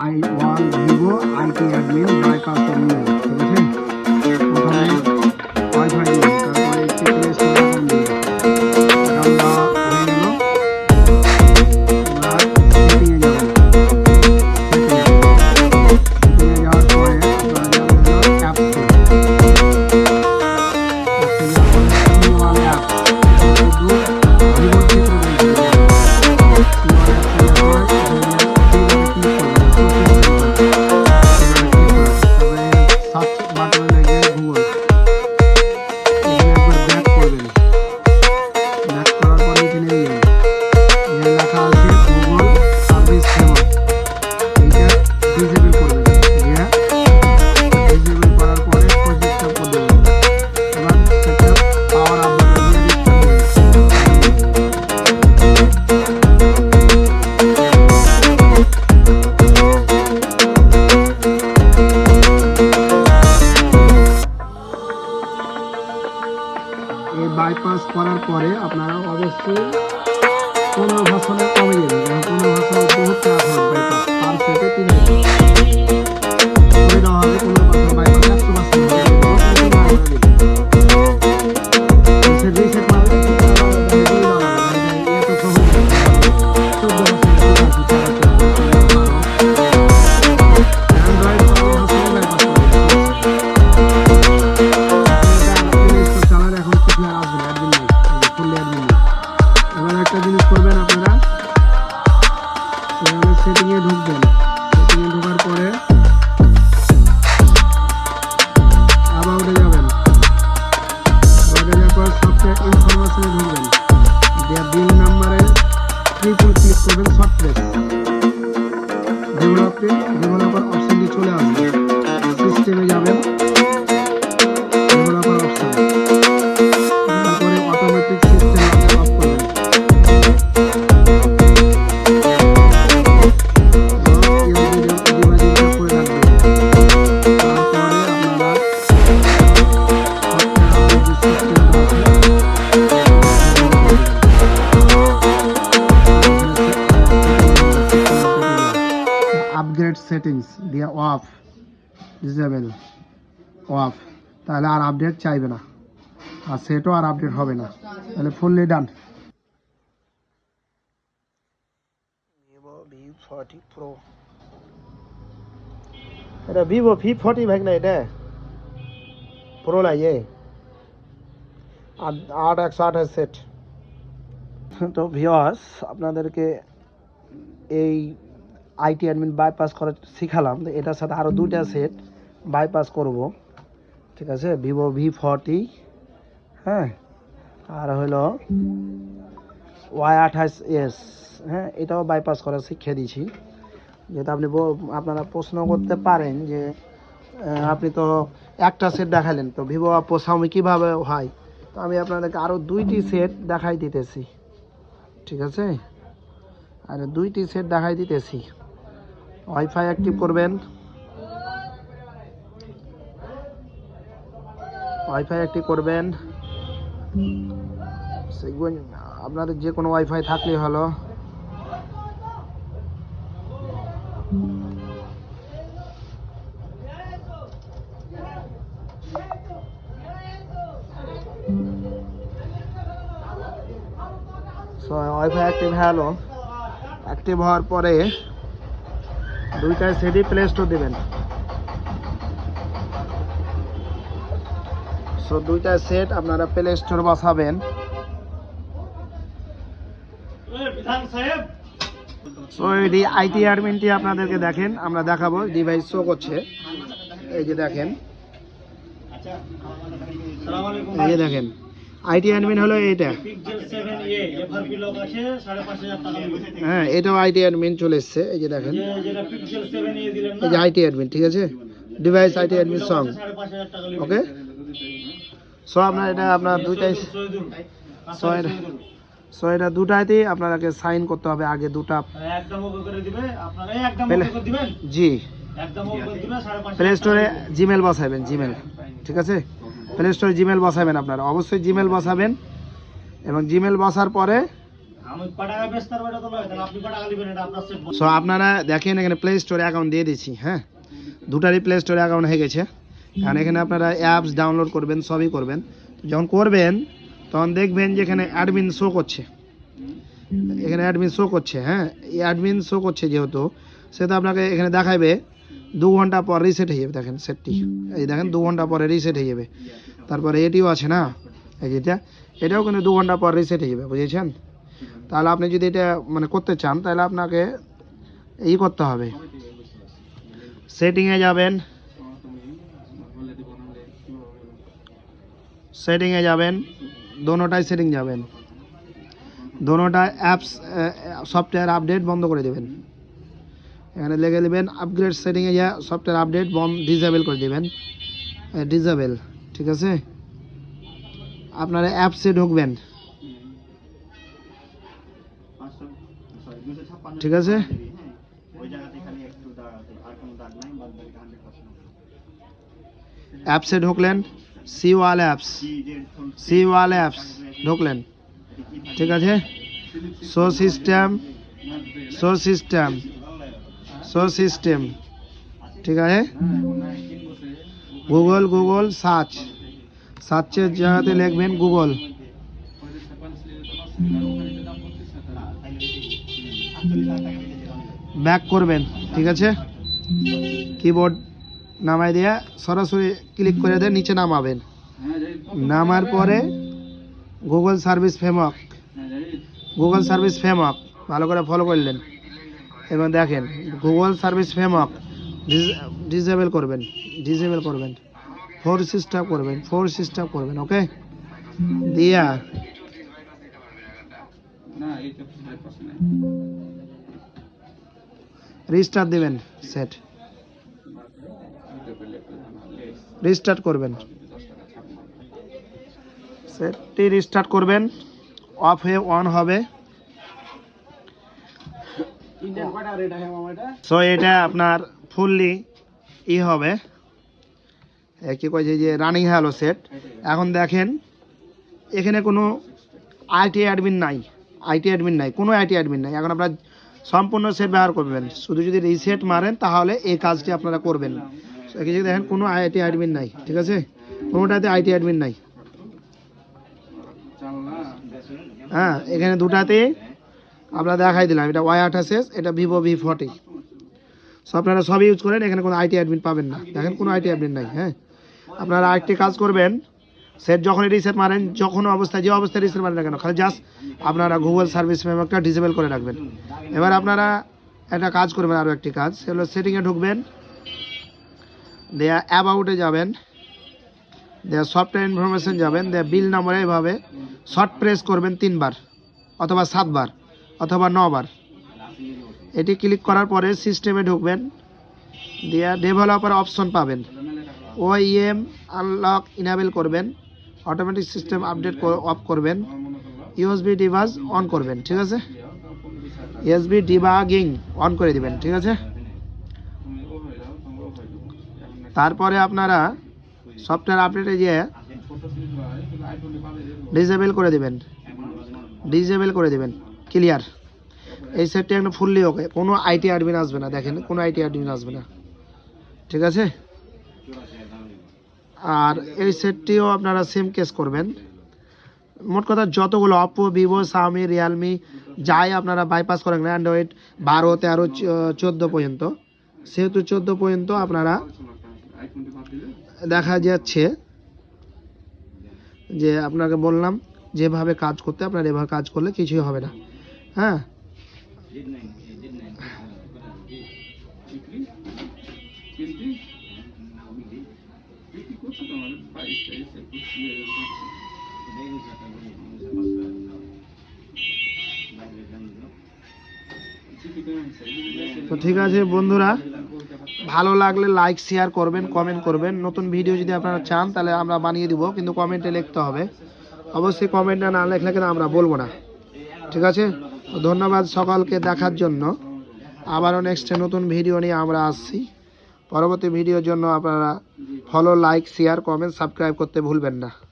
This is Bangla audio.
I one Vivo IT admin by কাউকে আপগ্রেড সেটিংস দিয়ে অফ ডিসেবল অফ তাহলে আর আপডেট চাইবে না। আর সেটও আর আপডেট হবে না। তাহলে fully done Vivo V forty pro এটা ভিভো ভি ফর্টি ভাগ না এটা? প্রো না ইয়ে আট- আট একশো আঠাশ সেট তো ভিওয়াস আপনাদেরকে এই আইটি অ্যাডমিন বাইপাস করা শিখালাম তো এটার সাথে আরও দুইটা সেট বাইপাস করব। ঠিক আছে? ভিভো ভি ফর্টি হ্যাঁ? আর হলো ওয়াই আঠাশ এস হ্যাঁ? এটাও বাইপাস করা শিখিয়ে দিয়েছি। যেটা আপনি আপনারা প্রশ্ন করতে পারেন যে আপনি তো একটা সেট দেখালেন তো ভিভো অপো সাউমি কীভাবে হয়? তো আমি আপনাদেরকে আরও দুইটি সেট দেখাই দিতেছি। ঠিক আছে? আর দুইটি সেট দেখাই দিতেছি। ওয়াইফাই অ্যাক্টিভ করবেন। ওয়াইফাই অ্যাক্টিভ করবেন। আপনাদের যে কোনো ওয়াইফাই থাকলেই হলো। সো ওয়াইফাই অ্যাক্টিভ হলো। অ্যাক্টিভ হওয়ার পরে দুইটা সেটই প্লে স্টোর দেবেন। সো দুইটা সেট আপনারা প্লে স্টোর বসাবেন। সো এই আইটি অ্যাডমিনটি আপনাদেরকে দেখেন, আমরা দেখাবো। ডিভাইস শো করছে। এই যে দেখেন। এই যে দেখেন। আইটি অ্যাডমিন হলো এইটা। হ্যাঁ এটাও আইটি অ্যাডমিন চলে এসছে এই যে দেখেন। এই যে আইটি অ্যাডমিন ঠিক আছে? ডিভাইস আইটি অ্যাডমিন সং। ওকে? সো আপনার এটা আপনার দুইটাই এটা সো এটা দুটাইতেই আপনাকে সাইন করতে হবে আগে দুটা। জি। প্লে স্টোরে জিমেল বসাবেন জিমেল ঠিক আছে? প্লে স্টোরে জিমেল বসাবেন আপনারা। অবশ্যই জিমেল বসাবেন এবং জিমেল বসার পরে সো আপনারা দেখেন এখানে প্লে স্টোরে অ্যাকাউন্ট দিয়ে দিচ্ছি হ্যাঁ? দুটারই প্লে স্টোরে অ্যাকাউন্ট হয়ে গেছে। কারণ এখানে আপনারা অ্যাপস ডাউনলোড করবেন সবই করবেন। যখন করবেন তখন দেখবেন যে এখানে অ্যাডমিন শো করছে। এখানে অ্যাডমিন শো করছে হ্যাঁ? এই অ্যাডমিন শো করছে যেহেতু সেটা আপনাকে এখানে দেখাবে। দু ঘণ্টা পর রিসেট হয়ে যাবে, দেখেন সেটটি এই দেখেন দু ঘণ্টা পরে রিসেট হয়ে যাবে। তারপরে এটিও আছে না? এই যেটা এটাও কিন্তু দু ঘণ্টা পর রিসেট হয়ে যাবে, বুঝেছেন? তাহলে আপনি যদি এটা মানে করতে চান, তাহলে আপনাকে এই করতে হবে। সেটিংয়ে যাবেন। সেটিংয়ে যাবেন। দোনোটাই সেটিং যাবেন। দোনোটা অ্যাপস সফটওয়্যার আপডেট বন্ধ করে দেবেন। এখানে লেগে দেবেন আপগ্রেড সেটিংয়ে যা সফটওয়্যার আপডেট বন্ধ ডিসেবল করে দেবেন। ডিসেবল ঠিক আছে? আপনারা অ্যাপসে ঢুকবেন। ঠিক আছে? ওই জায়গাতে খালি একটু দাগ আছে আর কোনো দাগ নাই বাদ বাকি 100% অ্যাপসে ঢুকলেন see all apps see all apps ঢুকলেন। ঠিক আছে? So system so system so system ঠিক আছে? গুগল গুগল সার্চ সার্চের জায়গাতে লিখবেন গুগল ব্যাক করবেন, ঠিক আছে? কিবোর্ড নামাই দিয়ে, সরাসরি ক্লিক করে দিয়ে নিচে নামাবেন। নামার পরে Google service framework Google service framework ভালো করে ফলো করলেন। এবং দেখেন গুগল সার্ভিস ফ্রেমওয়ার্ক ডিসেবল করবেন ডিসেবল করবেন ফোর সিস্টেম করবেন ফোর সিস্টেম করবেন ওকে দিয়া রিস্টার্ট দিবেন সেট রিস্টার্ট করবেন। সেটটি রিস্টার্ট করবেন অফ হয়ে অন হবে। সো এটা আপনার ফুললি ই হবে। কি কয়েছে যে রানিং হ্যালো সেট। এখন দেখেন এখানে কোনো আইটি অ্যাডমিন নাই আইটি অ্যাডমিন নাই কোনো আইটি অ্যাডমিন নাই। এখন আপনারা সম্পূর্ণ সেট ব্যবহার করবেন। শুধু যদি রিসেট মারেন তাহলে এই কাজটি আপনারা করবেন। দেখেন কোনো আইটি অ্যাডমিন নাই ঠিক আছে? কোনোটাতে আইটি অ্যাডমিন নাই। হ্যাঁ এখানে দুটাতে আমরা দেখাই দিলাম, এটা ওয়াই আঠাশেস এটা ভিভো ভি ফর্টি সো আপনারা সবই ইউজ করেন, এখানে কোনো আইটি অ্যাডমিন পাবেন না। দেখেন, কোনো আইটি অ্যাডমিন নাই হ্যাঁ? আপনারা আরেকটি কাজ করবেন সেট যখনই রিসেট মারেন, যখন অবস্থায়, যে অবস্থায় রিসেট মারেন না কেন, খালি জাস্ট আপনারা গুগল সার্ভিস ফ্রেমওয়ার্কটা ডিসেবল করে রাখবেন। এবার আপনারা একটা কাজ করবেন, আরও একটি কাজ সেগুলো সেটিংয়ে ঢুকবেন, দেয়া অ্যাবাউটে যাবেন, দেয়া সফটওয়্যার ইনফরমেশন যাবেন, দেয়া বিল নাম্বারে এভাবে শর্ট প্রেস করবেন তিনবার, অথবা সাতবার। অথবা নবার। এটি ক্লিক করার পরে সিস্টেমে ঢুকবেন। দেয়া ডেভেলপার অপশন পাবেন। ও ইএম আনলক ইনাবেল করবেন। অটোমেটিক সিস্টেম আপডেট অফ করবেন। ইউএসবি ডিভাইস অন করবেন, ঠিক আছে? ইউএসবি ডিবাগিং অন করে দিবেন, ঠিক আছে? তারপরে আপনারা সফটওয়্যার আপডেটে গিয়ে ডিসেবল করে দিবেন। ডিসেবল করে দিবেন। ক্লিয়ার। এই সেটটি একটা ফুললি ওকে কোনো আইটি অ্যাডমিন আসবে না, দেখেন। কোনো আইটি অ্যাডমিন আসবে না। ঠিক আছে? আর এই সেটটিও আপনারা সেম কেস করবেন। মোট কথা, যতগুলো অপো ভিভো সামি রিয়েলমি যাই আপনারা বাইপাস করেন না অ্যান্ড্রয়েড বারো, তেরো চোদ্দ পর্যন্ত। সেহেতু চোদ্দ পর্যন্ত আপনারা দেখা যাচ্ছে যে আপনাকে বললাম, যেভাবে কাজ করতে আপনার এভাবে কাজ করলে কিছুই হবে না। হ্যাঁ তো ঠিক আছে বন্ধুরা, ভালো লাগলে লাইক শেয়ার করবেন কমেন্ট করবেন। নতুন ভিডিও যদি আপনারা চান, তাহলে আমরা বানিয়ে দিব, কিন্তু কমেন্টে লিখতে হবে। অবশ্যই কমেন্টে না লেখলে কিন্তু আমরা বলব না। ঠিক আছে? ধন্যবাদ সকলকে দেখার জন্য। আবারও নেক্সটে নতুন ভিডিও নিয়ে আমরা আসছি। পরবর্তী ভিডিওর জন্য আপনারা follow like share comment subscribe করতে ভুলবেন না।